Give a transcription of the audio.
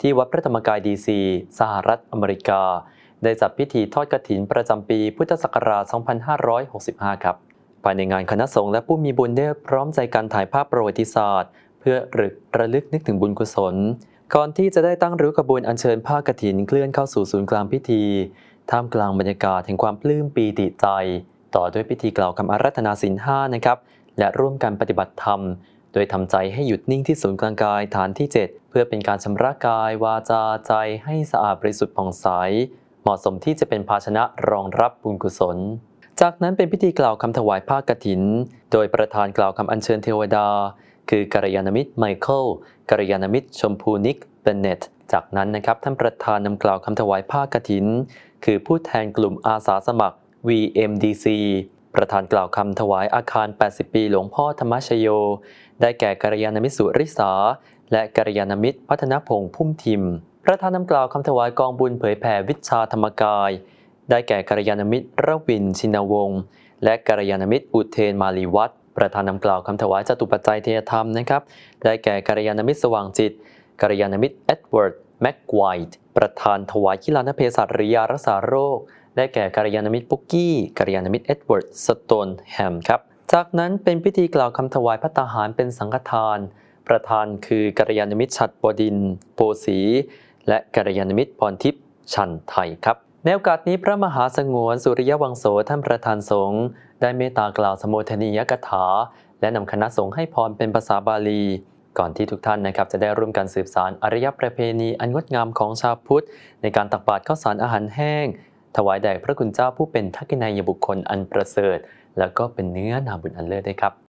ที่วัดพระธรรมกายดีซีสหรัฐอเมริกา ได้จัดพิธีทอดกฐินประจำปีพุทธศักราช 2565 ครับภายในงานคณะสงฆ์และผู้มีบุญได้พร้อมใจกันถ่ายภาพประวัติศาสตร์ เพื่อรึกระลึกนึกถึงบุญกุศล ก่อนที่จะได้ตั้งริ้วขบวนอัญเชิญผ้ากฐินเคลื่อนเข้าสู่ศูนย์กลางพิธี ท่ามกลางบรรยากาศแห่งความปลื้มปีติใจ ต่อด้วยพิธีกล่าวคำอารัธนาศีลห้านะครับและร่วมกันปฏิบัติธรรม โดยทำใจให้หยุดนิ่งที่ศูนย์กลางกายฐานที่ 7 พื่อเป็นการชำระกายวาจาใจให้สะอาดบริสุทธิ์ผ่องใส เหมาะสมที่จะเป็นภาชนะรองรับบุญกุศล จากนั้นเป็นพิธีกล่าวคำถวายผ้ากฐิน โดยประธานกล่าวคำอัญเชิญเทวดา คือกัลยาณมิตรไมเคิลกัลยาณมิตรชมพูนิกเบนเนตจากนั้นนะครับท่านประธานนำกล่าวคำถวายผ้ากฐิน คือผู้แทนกลุ่มอาสาสมัคร VMDC ประธานกล่าวคำถวายอาคาร 80 ปีหลวงพ่อธรรมชโย ได้แก่กัลยาณมิตรสุริสาและกัลยาณมิตรพัฒนพงษ์พุ่มทิม ประธานนำกล่าวคำถวายกองบุญเผยแผ่วิชาธรรมกาย ได้แก่กัลยาณมิตรระวินชินวงศ์และกัลยาณมิตรอุเทนมาลีวัฒน์ประธานนำกล่าวคำถวายจตุปัจจัยเทยธรรมนะครับ ได้แก่กัลยาณมิตรสว่างจิตกัลยาณมิตรเอ็ดเวิร์ดแม็กไวท์ประธานถวายกีฬานเภสัชรือยารักษาโรค ได้แก่กัลยาณมิตรปุกกี้กัลยาณมิตรเอ็ดเวิร์ดสโตนแฮมครับ จากนั้นเป็นพิธีกล่าวคำถวายพระตาหารเป็นสังฆทาน ประธานคือกัลยาณมิตรฉัดบดินโปสี และกัลยาณมิตรพรทิพย์ชันไทยครับในโอกาสนี้พระมหาสงวนสุริยวังโสท่านประธานสงฆ์ได้เมตตากล่าวสมโภชนียกถา และนำคณะสงฆ์ให้พรเป็นภาษาบาลี ก่อนที่ทุกท่านนะครับจะได้ร่วมกันสืบสารอารยประเพณีอันงดงามของชาวพุทธ ในการตักบาตรข้าวสารอาหารแห้ง ถวายแด่พระคุณเจ้าผู้เป็นทักษิณายบุคคลอันประเสริฐ แล้วก็เป็นเนื้อนาบุญอันเลิศด้วยครับ